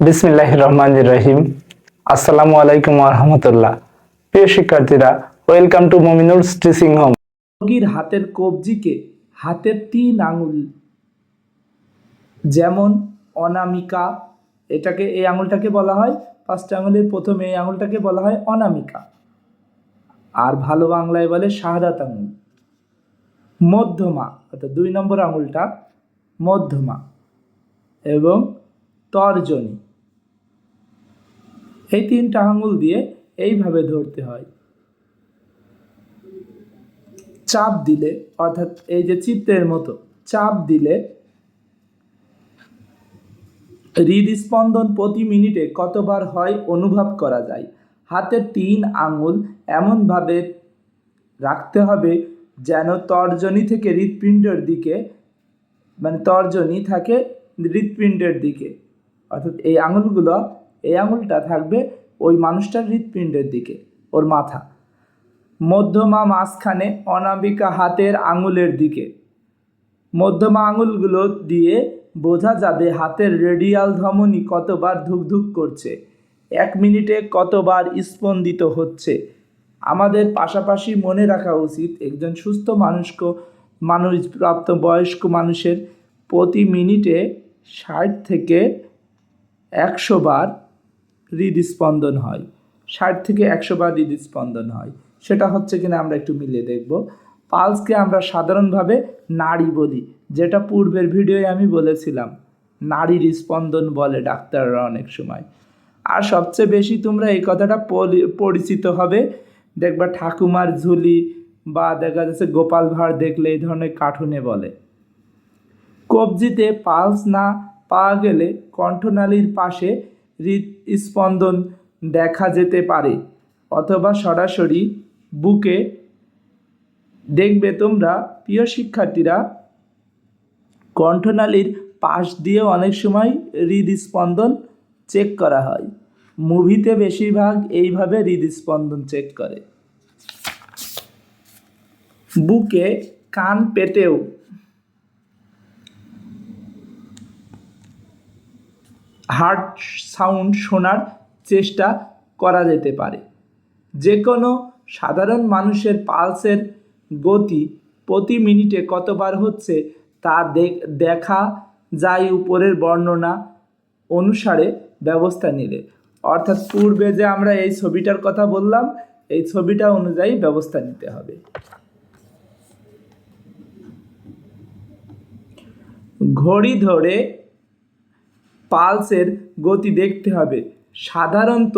বিসমিল্লাহ রহমান রহিম আসসালামু আলাইকুম রহমতুল্লাহ। প্রিয় শিক্ষার্থীরা, welcome to Mominul teaching home. রোগীর হাতের কবজিকে হাতের তিন আঙুল, যেমন অনামিকা, এটাকে এই আঙুলটাকে বলা হয় ফার্স্ট আঙুলের প্রথম এই আঙুলটাকে বলা হয় অনামিকা। আর ভালো বাংলায় বলে শাহাদাত আঙুল। মধ্যমা, অর্থাৎ দুই নম্বর আঙুলটা মধ্যমা এবং তর্জনী। এই তিনটা আঙুল দিয়ে এইভাবে ধরতে হয়। চাপ দিলে, অর্থাৎ এই যে চিত্রের মতো, চাপ দিলে হৃদস্পন্দন প্রতি মিনিটে কতবার হয় অনুভব করা যায়। হাতের তিন আঙুল এমনভাবে রাখতে হবে যেন তর্জনী থেকে হৃৎপিণ্ডের দিকে মানে তর্জনী থাকে হৃৎপিণ্ডের দিকে, অর্থাৎ এই আঙুলগুলো এই আঙুলটা থাকবে ওই মানুষটার হৃৎপিণ্ডের দিকে, ওর মাথা। মধ্যমা মাঝখানে অনামিকা হাতের আঙুলের দিকে। মধ্যমা আঙুলগুলো দিয়ে বোঝা যাবে হাতের রেডিয়াল ধমনী কতবার ধুকধুক করছে, এক মিনিটে কতবার স্পন্দিত হচ্ছে। আমাদের পাশাপাশি মনে রাখা উচিত, একজন সুস্থ মানুষকে মানুষ প্রাপ্ত বয়স্ক মানুষের প্রতি মিনিটে ষাট থেকে একশো বার হৃদস্পন্দন হয়। ষাট থেকে একশো বার হৃদস্পন্দন হয়। সেটা হচ্ছে কিনা আমরা একটু মিলিয়ে দেখব। পালসকে আমরা সাধারণভাবে নাড়ি বলি, যেটা পূর্বের ভিডিওয়ে আমি বলেছিলাম। নারীর স্পন্দন বলে ডাক্তাররা অনেক সময়। আর সবচেয়ে বেশি তোমরা এই কথাটা পরি- পরিচিত হবে। দেখবা ঠাকুমার ঝুলি বা দেখা যাচ্ছে গোপাল ভাঁড় দেখলে এই ধরনের কার্টুনে বলে। কবজিতে পালস না পাওয়া গেলে কণ্ঠনালীর পাশে হৃদস্পন্দন দেখা যেতে পারে, অথবা সরাসরি বুকে দেখবে তোমরা। প্রিয় শিক্ষার্থীরা কণ্ঠনালীর পাশ দিয়ে অনেক সময় হৃদস্পন্দন চেক করা হয়। মুভিতে বেশিরভাগ এইভাবে হৃদস্পন্দন চেক করে। বুকে কান পেতেও হার্ট সাউন্ড শোনার চেষ্টা করা যেতে পারে। যে কোনো সাধারণ মানুষের পালসের গতি প্রতি মিনিটে কতবার হচ্ছে তা দেখ- যায় উপরের বর্ণনা অনুসারে ব্যবস্থা নিলে। অর্থাৎ পূর্বে যে আমরা এই ছবিটার কথা বললাম, এই ছবিটা অনুযায়ী ব্যবস্থা নিতে হবে। ঘড়ি ধরে পালসের গতি দেখতে হবে। সাধারণত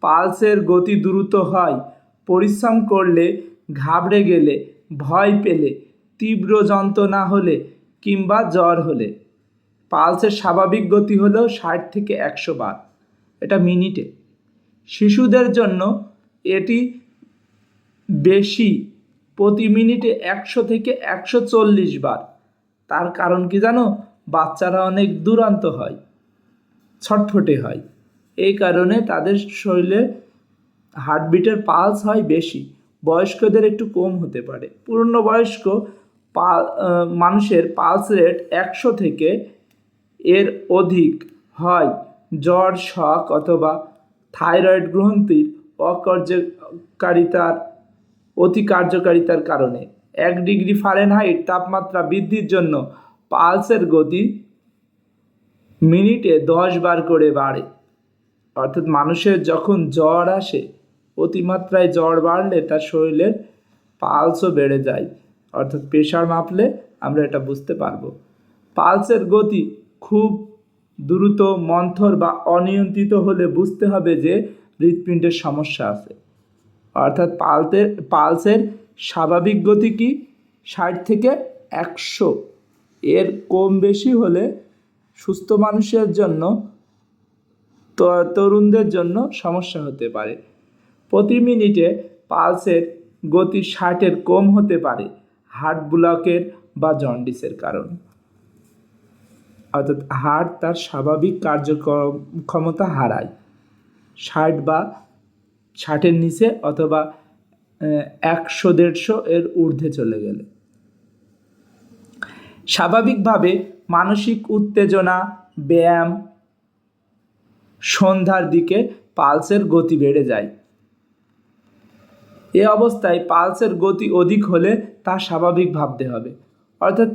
পালসের গতি দ্রুত হয়, পরিশ্রম করলে ঘাবড়ে গেলে, ভয় পেলে, তীব্র যন্ত্রণা হলে কিংবা জ্বর হলে। পালসের স্বাভাবিক গতি হলো ষাট থেকে একশো বার, এটা মিনিটে। শিশুদের জন্য এটি বেশি, প্রতি মিনিটে একশো থেকে একশো চল্লিশ বার। তার কারণ কি জানো? বাচ্চারা অনেক দুরান্ত হয়। ছটফটে হয়। এই কারণে তাদের শরীরে হার্টবিটের পালস হয় বেশি বয়স্কদের একটু কম হতে পারে। পূর্ণবয়স্ক বয়স্ক আহ, মানুষের পালস রেট একশো থেকে এর অধিক হয়। জ্বর শক অথবা থাইরয়েড গ্রন্থির অকার্যকারিতার অতি কার্যকারিতার কারণে। এক ডিগ্রি ফারেনহাইট তাপমাত্রা বৃদ্ধির জন্য পালসের গতি মিনিটে দশ বার করে বাড়ে। অর্থাৎ মানুষের যখন জ্বর আসে, অতিমাত্রায় জ্বর বাড়লে তার শরীরের পালসও বেড়ে যায়। অর্থাৎ প্রেশার মাপলে আমরা এটা বুঝতে পারব। পালসের গতি খুব দ্রুত, মন্থর বা অনিয়ন্ত্রিত হলে বুঝতে হবে যে হৃৎপিণ্ডের সমস্যা আছে। অর্থাৎ পালতের, পালসের স্বাভাবিক গতি কি? ষাট থেকে একশো। এর কম বেশি হলে সুস্থ মানুষের জন্য তরুণদের জন্য সমস্যা হতে পারে। প্রতি মিনিটে পালসের গতি ষাটের কম হতে পারে, হার্ট ব্লকের বা জন্ডিসের কারণ। অর্থাৎ হার্ট তার স্বাভাবিক কার্যক্রম ক্ষমতা হারায়। ষাট বা ষাটের নিচে অথবা একশো, দেড়শো এর ঊর্ধ্বে চলে গেলে। স্বাভাবিকভাবে মানসিক উত্তেজনা, ব্যায়াম সন্ধ্যার দিকে পালসের গতি বেড়ে যায়। এ অবস্থায় পালসের গতি অধিক হলে তা স্বাভাবিক ভাবতে হবে। অর্থাৎ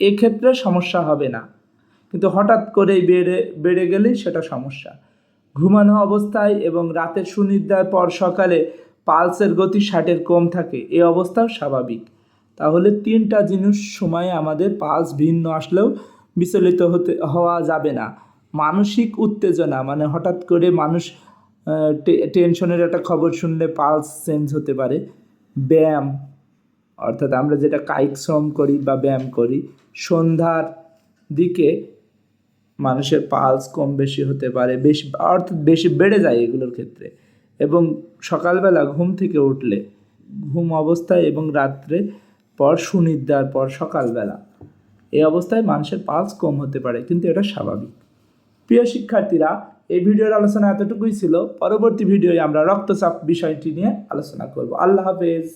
এক্ষেত্রে সমস্যা হবে না। কিন্তু হঠাৎ করেই বেড়ে বেড়ে গেলেই সেটা সমস্যা। ঘুমানো অবস্থায় এবং রাতের সুনিদ্রার পর সকালে পালসের গতি ষাটের কম থাকে। এ অবস্থাও স্বাভাবিক। তাহলে তিনটা জিনিস সময়ে আমাদের পালস ভিন্ন আসলেও বিচলিত হতে, হওয়া যাবে না। মানসিক উত্তেজনা মানে হঠাৎ করে মানুষ টেনশনের একটা খবর শুনলে পালস চেঞ্জ হতে পারে। ব্যায়াম, অর্থাৎ আমরা যেটা কায়িক শ্রম করি বা ব্যায়াম করি, সন্ধ্যার দিকে মানুষের পালস কম বেশি হতে পারে, বেশি, অর্থাৎ বেশি বেড়ে যায় এগুলোর ক্ষেত্রে। এবং সকালবেলা ঘুম থেকে উঠলে, ঘুম অবস্থায় এবং রাত্রে পর সুনিদ্রার পর সকালবেলা। এই অবস্থায় মানুষের পালস কম হতে পারে, কিন্তু এটা স্বাভাবিক। প্রিয় শিক্ষার্থীরা, এই ভিডিওর আলোচনা এতটুকুই ছিল। পরবর্তী ভিডিওয়ে আমরা রক্তচাপ বিষয়টি নিয়ে আলোচনা করব। আল্লাহ হাফেজ।